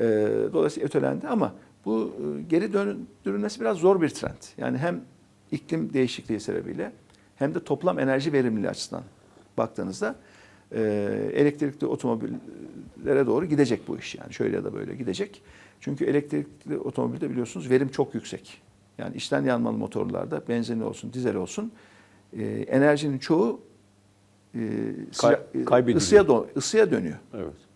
E, dolayısıyla ötelendi ama bu e, geri döndürülmesi biraz zor bir trend. Yani hem iklim değişikliği sebebiyle hem de toplam enerji verimliliği açısından baktığınızda e, elektrikli otomobillere doğru gidecek bu iş yani şöyle ya da böyle gidecek. Çünkü elektrikli otomobilde biliyorsunuz verim çok yüksek. Yani içten yanmalı motorlarda benzinli olsun, dizel olsun e, enerjinin çoğu e, kaybediliyor. ısıya, ısıya dönüyor. Evet.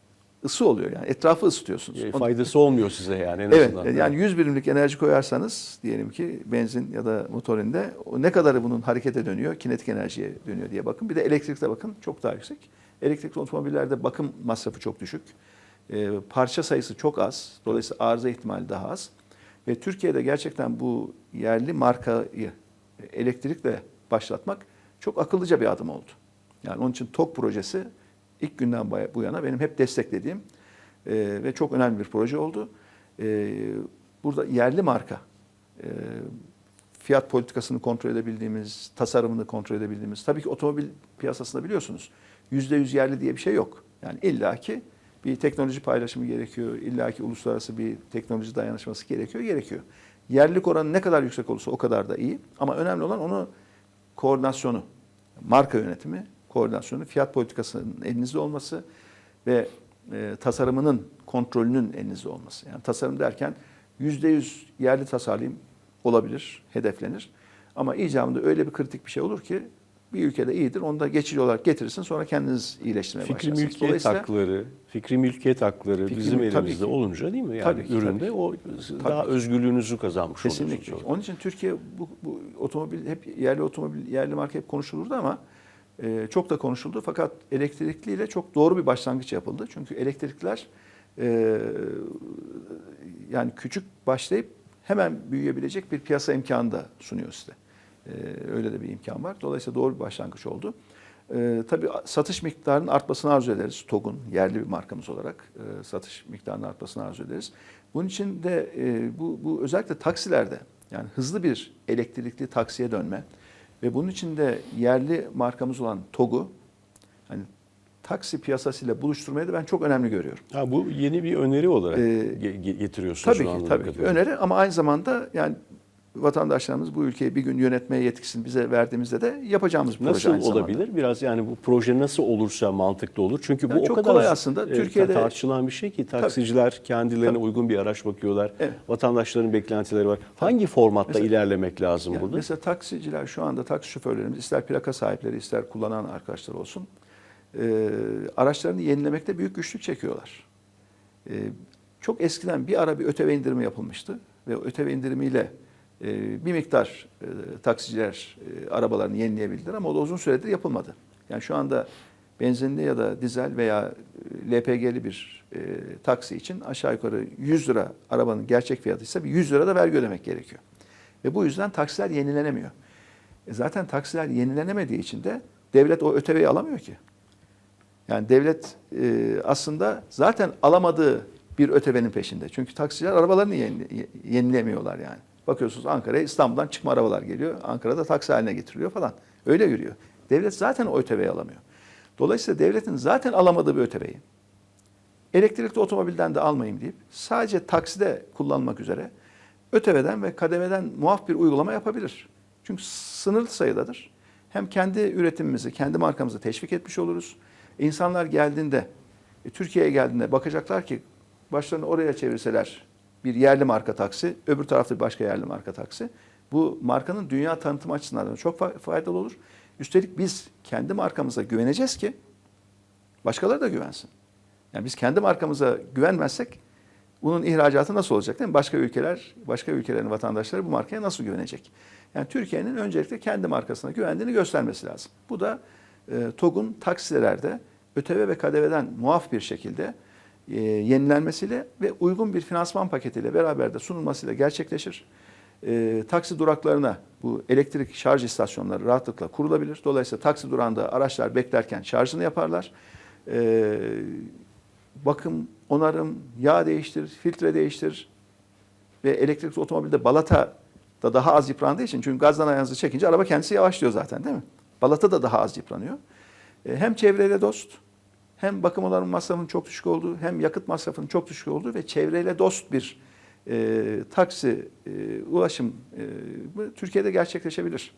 Isı oluyor yani etrafı ısıtıyorsunuz. E, faydası olmuyor size yani en Evet azından. yani 100 birimlik enerji koyarsanız diyelim ki benzin ya da motorinde o ne kadarı bunun harekete dönüyor, kinetik enerjiye dönüyor diye bakın. Bir de elektrikte bakın çok daha yüksek. Elektrikli otomobillerde bakım masrafı çok düşük. Ee, parça sayısı çok az. Dolayısıyla arıza ihtimali daha az. Ve Türkiye'de gerçekten bu yerli markayı elektrikle başlatmak çok akıllıca bir adım oldu. Yani onun için TOK projesi ilk günden bu yana benim hep desteklediğim e, ve çok önemli bir proje oldu. E, burada yerli marka, e, fiyat politikasını kontrol edebildiğimiz, tasarımını kontrol edebildiğimiz, tabii ki otomobil piyasasında biliyorsunuz yüzde yüz yerli diye bir şey yok. Yani illaki bir teknoloji paylaşımı gerekiyor, illaki uluslararası bir teknoloji dayanışması gerekiyor, gerekiyor. Yerlilik oranı ne kadar yüksek olursa o kadar da iyi. Ama önemli olan onu koordinasyonu, marka yönetimi, koordinasyonu, fiyat politikasının elinizde olması ve e, tasarımının kontrolünün elinizde olması. Yani tasarım derken yüzde yüz yerli tasarlayayım olabilir, hedeflenir. Ama icabında öyle bir kritik bir şey olur ki bir ülkede iyidir. Onu da geçici olarak getirirsin sonra kendiniz iyileştirmeye Fikri başlarsınız. mülkiyet Dolayısıyla hakları, fikri mülkiyet hakları Fikri bizim tabii elimizde ki. olunca değil mi? Yani Tabii ki, üründe tabii o daha ki. özgürlüğünüzü kazanmış Kesinlikle. oluyorsunuz. Onun için Türkiye bu, bu otomobil hep yerli otomobil, yerli marka hep konuşulurdu ama e, çok da konuşuldu. Fakat elektrikliyle çok doğru bir başlangıç yapıldı. Çünkü elektrikler e, yani küçük başlayıp hemen büyüyebilecek bir piyasa imkanı da sunuyor size. E, öyle de bir imkan var. Dolayısıyla doğru bir başlangıç oldu. E, tabii satış miktarının artmasını arzu ederiz. TOG'un yerli bir markamız olarak e, satış miktarının artmasını arzu ederiz. Bunun için de e, bu, bu özellikle taksilerde yani hızlı bir elektrikli taksiye dönme ve bunun için de yerli markamız olan TOG'u hani taksi piyasasıyla buluşturmayı da ben çok önemli görüyorum. Ha, bu yeni bir öneri olarak Ee, ge- ge- getiriyorsunuz. Tabii şu ki tabii ki öneri ama aynı zamanda yani vatandaşlarımız bu ülkeyi bir gün yönetmeye yetkisini bize verdiğimizde de yapacağımız bir proje Nasıl aynı zamanda. olabilir? Biraz yani bu proje nasıl olursa mantıklı olur. Çünkü bu Yani o çok kadar kolay aslında. e, Türkiye'de- tartışılan bir şey ki taksiciler kendilerine Tabii. uygun bir araç bakıyorlar. Evet. Vatandaşların beklentileri var. Hangi formatta Mesela- ilerlemek lazım Yani burada? mesela taksiciler şu anda taksi şoförlerimiz ister plaka sahipleri ister kullanan arkadaşlar olsun e, araçlarını yenilemekte büyük güçlük çekiyorlar. E, çok eskiden bir ara bir ÖTV indirimi yapılmıştı ve ÖTV indirimiyle bir miktar e, taksiciler e, arabalarını yenileyebildiler ama o da uzun süredir yapılmadı. Yani şu anda benzinli ya da dizel veya e, LPG'li bir taksi için aşağı yukarı 100 lira arabanın gerçek fiyatıysa bir 100 lira da vergi ödemek gerekiyor. Ve bu yüzden taksiler yenilenemiyor. E zaten taksiler yenilenemediği için de devlet o ÖTV'yi alamıyor ki. Yani devlet e, aslında zaten alamadığı bir ÖTV'nin peşinde. Çünkü taksiciler arabalarını yeni, yenilemiyorlar yani. Bakıyorsunuz Ankara'ya İstanbul'dan çıkma arabalar geliyor. Ankara'da taksi haline getiriliyor falan. Öyle yürüyor. Devlet zaten o ÖTV'yi alamıyor. Dolayısıyla devletin zaten alamadığı bir ÖTV'yi elektrikli otomobilden de almayayım deyip sadece takside kullanmak üzere ÖTV'den ve KDV'den muaf bir uygulama yapabilir. Çünkü sınırlı sayıdadır. Hem kendi üretimimizi, kendi markamızı teşvik etmiş oluruz. İnsanlar geldiğinde, e, Türkiye'ye geldiğinde bakacaklar ki başlarını oraya çevirseler bir yerli marka taksi, öbür tarafta bir başka yerli marka taksi. Bu markanın dünya tanıtım açısından da çok fa- faydalı olur. Üstelik biz kendi markamıza güveneceğiz ki başkaları da güvensin. Yani biz kendi markamıza güvenmezsek bunun ihracatı nasıl olacak değil mi? Başka ülkeler, başka ülkelerin vatandaşları bu markaya nasıl güvenecek? Yani Türkiye'nin öncelikle kendi markasına güvendiğini göstermesi lazım. Bu da e, TOG'un taksilerde ÖTV ve KDV'den muaf bir şekilde e, yenilenmesiyle ve uygun bir finansman paketiyle beraber de sunulmasıyla gerçekleşir. E, taksi duraklarına bu elektrik şarj istasyonları rahatlıkla kurulabilir. Dolayısıyla taksi durağında araçlar beklerken şarjını yaparlar. E, bakım, onarım, yağ değiştir, filtre değiştir ve elektrikli otomobilde balata da daha az yıprandığı için çünkü gazdan ayağınızı çekince araba kendisi yavaşlıyor zaten değil mi? Balata da daha az yıpranıyor. E, Hem çevreye dost hem bakım onarım masrafının çok düşük olduğu hem yakıt masrafının çok düşük olduğu ve çevreyle dost bir e, taksi e, ulaşım e, Türkiye'de gerçekleşebilir.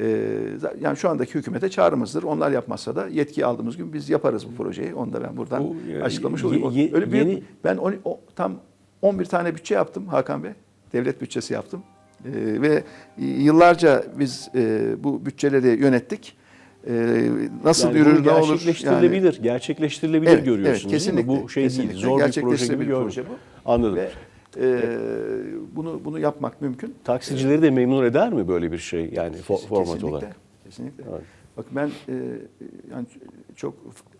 E, yani şu andaki hükümete çağrımızdır. Onlar yapmazsa da yetki aldığımız gün biz yaparız bu projeyi. Onu da ben buradan Bu, e, açıklamış ye- olayım. ye- Öyle büyük, yeni- ben on- o, tam 11 tane bütçe yaptım Hakan Bey. Devlet bütçesi yaptım. E, ve yıllarca biz e, bu bütçeleri yönettik. E, nasıl Yani yürür ne olur? gerçekleştirilebilir, gerçekleştirilebilir Evet, görüyorsunuz evet, değil mi? kesinlikle, Bu şey değil, kesinlikle. zor bir proje gibi proje bu. Anladım. Ve e, bunu bunu yapmak mümkün. Taksicileri de memnun eder mi böyle bir şey yani fo- Kes- format kesinlikle, olarak? Kesinlikle. Evet. Bak ben e, yani çok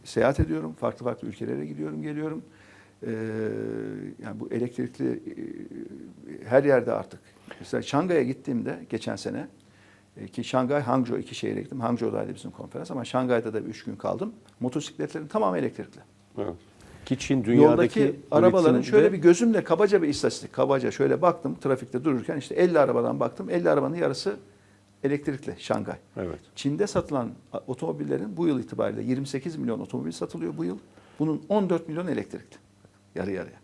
seyahat ediyorum. Farklı farklı ülkelere gidiyorum, geliyorum. E, yani bu elektrikli e, her yerde artık. Mesela Şangay'a gittiğimde geçen sene ki Şangay, Hangzhou iki şehre gittim. Hangzhou'daydı bizim konferans ama Şangay'da da bir üç gün kaldım. Motosikletlerin tamamı elektrikli. Evet. Ki Çin dünyadaki Yoldaki arabaların şöyle bir gözümle kabaca bir istatistik, kabaca şöyle baktım trafikte dururken işte 50 arabadan baktım. 50 arabanın yarısı elektrikli Şangay. Evet. Çin'de satılan otomobillerin bu yıl itibariyle 28 milyon otomobil satılıyor bu yıl. Bunun 14 milyon elektrikli. Yarı yarıya.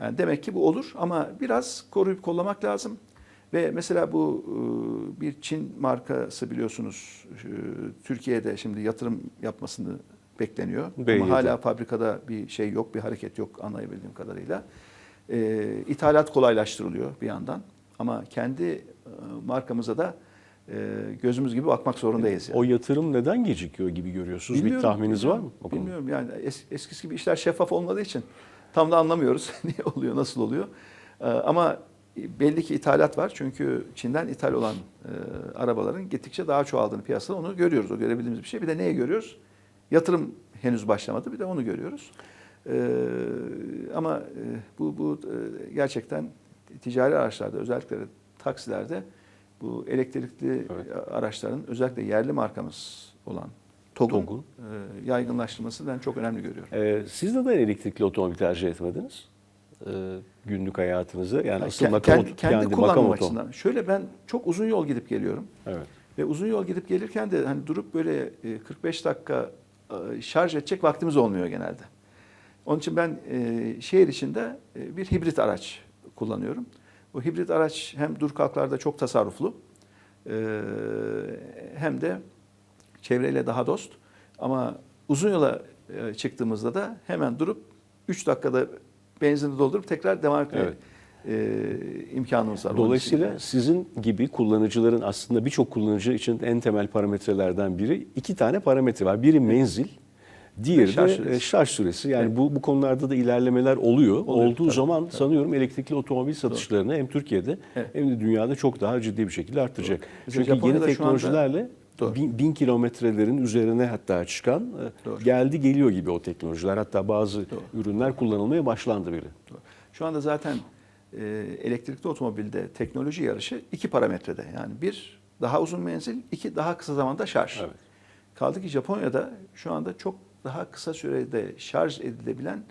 Yani demek ki bu olur ama biraz koruyup kollamak lazım. Ve mesela bu e, bir Çin markası biliyorsunuz e, Türkiye'de şimdi yatırım yapmasını bekleniyor. Beyyide. Ama hala fabrikada bir şey yok, bir hareket yok anlayabildiğim kadarıyla. E, ithalat kolaylaştırılıyor bir yandan. Ama kendi e, markamıza da gözümüz gibi bakmak zorundayız. Yani. O yatırım neden gecikiyor gibi görüyorsunuz? bir Bilmiyorum, tahmininiz var mı? bilmiyorum. yani es- eskisi gibi işler şeffaf olmadığı için tam da anlamıyoruz niye oluyor, nasıl oluyor. Ama belli ki ithalat var çünkü Çin'den ithal olan e, arabaların gittikçe daha çoğaldığını piyasada onu görüyoruz. O görebildiğimiz bir şey. Bir de neye görüyoruz? Yatırım henüz başlamadı. Bir de onu görüyoruz. Ee, ama e, bu, bu e, gerçekten ticari araçlarda özellikle de taksilerde bu elektrikli Evet. araçların özellikle yerli markamız olan TOG'un, TOG'un. e, yaygınlaştırmasını ben çok önemli görüyorum. Ee, siz neden elektrikli otomobil tercih etmediniz? Ee, günlük hayatınızı yani asıl Ke- makam, kendi, kendi kendi oto. açısından. Şöyle ben çok uzun yol gidip geliyorum. Evet. Ve uzun yol gidip gelirken de hani durup böyle e, 45 dakika e, şarj edecek vaktimiz olmuyor genelde. Onun için ben e, şehir içinde e, bir hibrit araç kullanıyorum. Bu hibrit araç hem dur kalklarda çok tasarruflu e, hem de çevreyle daha dost. Ama uzun yola e, çıktığımızda da hemen durup 3 dakikada benzini doldurup tekrar devam etme Evet. e, imkanımız var. Dolayısıyla sizin gibi kullanıcıların aslında birçok kullanıcı için en temel parametrelerden biri iki tane parametre var. Biri menzil, diğeri şarj de süresi. e, şarj süresi. Yani Evet. bu bu konularda da ilerlemeler oluyor. Oluyor, Olduğu tabii, zaman tabii. sanıyorum elektrikli otomobil satışlarını hem Türkiye'de Evet. hem de dünyada çok daha ciddi bir şekilde artacak. Mesela Çünkü yeni Japonya'da anda- teknolojilerle Doğru. bin, bin kilometrelerin üzerine hatta çıkan e, Doğru. geldi geliyor gibi o teknolojiler. Hatta bazı Doğru. ürünler kullanılmaya başlandı bile. Şu anda zaten e, elektrikli otomobilde teknoloji yarışı iki parametrede. Yani bir daha uzun menzil, iki daha kısa zamanda şarj. Evet. Kaldı ki Japonya'da şu anda çok daha kısa sürede şarj edilebilen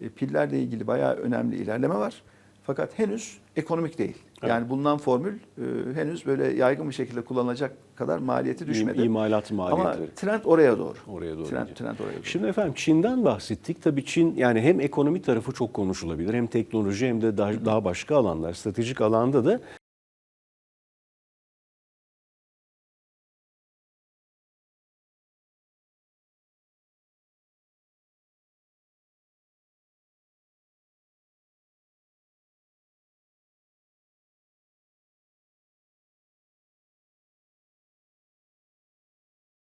e, pillerle ilgili bayağı önemli ilerleme var. Fakat henüz ekonomik değil. Yani bulunan formül e, henüz böyle yaygın bir şekilde kullanılacak kadar maliyeti düşmedi. İmalat Ama maliyetleri. trend oraya doğru. Oraya doğru Trend, trend oraya doğru. Şimdi efendim Çin'den bahsettik. Tabii Çin yani hem ekonomi tarafı çok konuşulabilir hem teknoloji hem de daha, daha başka alanlar, stratejik alanda da